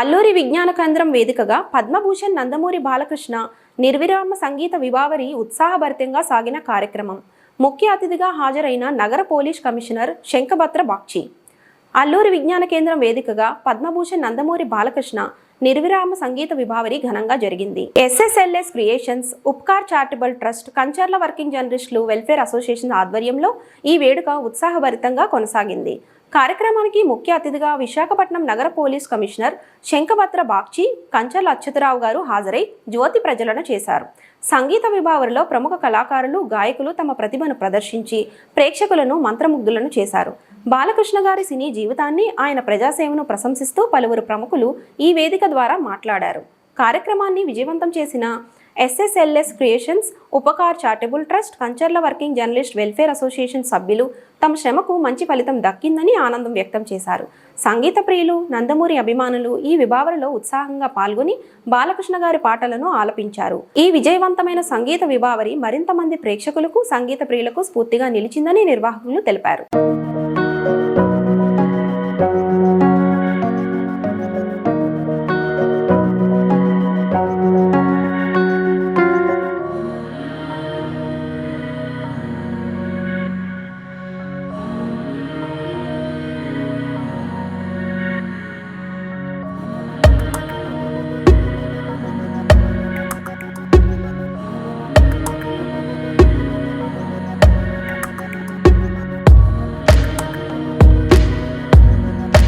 అల్లూరి విజ్ఞాన కేంద్రం వేదికగా పద్మభూషణ్ నందమూరి బాలకృష్ణ నిర్విరామ సంగీత విభావరి ఉత్సాహభరితంగా సాగిన కార్యక్రమం. ముఖ్య అతిథిగా హాజరైన నగర పోలీస్ కమిషనర్ శంఖభద్ర బాక్షి అల్లూరి విజ్ఞాన కేంద్రం వేదికగా పద్మభూషణ్ నందమూరి బాలకృష్ణ నిర్విరామ సంగీత విభావరి ఘనంగా జరిగింది. SSLS creations Upkar charitable trust Kancharla working జర్నలిస్టులు వెల్ఫేర్ అసోసియేషన్ ఆధ్వర్యంలో ఈ వేడుక ఉత్సాహభరితంగా కొనసాగింది. కార్యక్రమానికి ముఖ్య అతిథిగా విశాఖపట్నం నగర పోలీస్ కమిషనర్ శంఖభద్ర బాగ్చి కంచర్ల అచ్యుతరావు గారు హాజరై జ్యోతి ప్రజలను చేశారు. సంగీత విభావరిలో ప్రముఖ కళాకారులు గాయకులు తమ ప్రతిభను ప్రదర్శించి ప్రేక్షకులను మంత్రముగ్ధులను చేశారు. బాలకృష్ణ గారి సినీ జీవితాన్ని ఆయన ప్రజాసేవను ప్రశంసిస్తూ పలువురు ప్రముఖులు ఈ వేదిక ద్వారా మాట్లాడారు. కార్యక్రమాన్ని విజయవంతం చేసిన SSLS creations Upkar charitable trust Kancharla working journalist welfare association సభ్యులు తమ శ్రమకు మంచి ఫలితం దక్కిందని ఆనందం వ్యక్తం చేశారు. సంగీత ప్రియులు నందమూరి అభిమానులు ఈ విభావరిలో ఉత్సాహంగా పాల్గొని బాలకృష్ణ గారి పాటలను ఆలపించారు. ఈ విజయవంతమైన సంగీత విభావరి మరింత మంది ప్రేక్షకులకు సంగీత ప్రియులకు స్ఫూర్తిగా నిలిచిందని నిర్వాహకులు తెలిపారు.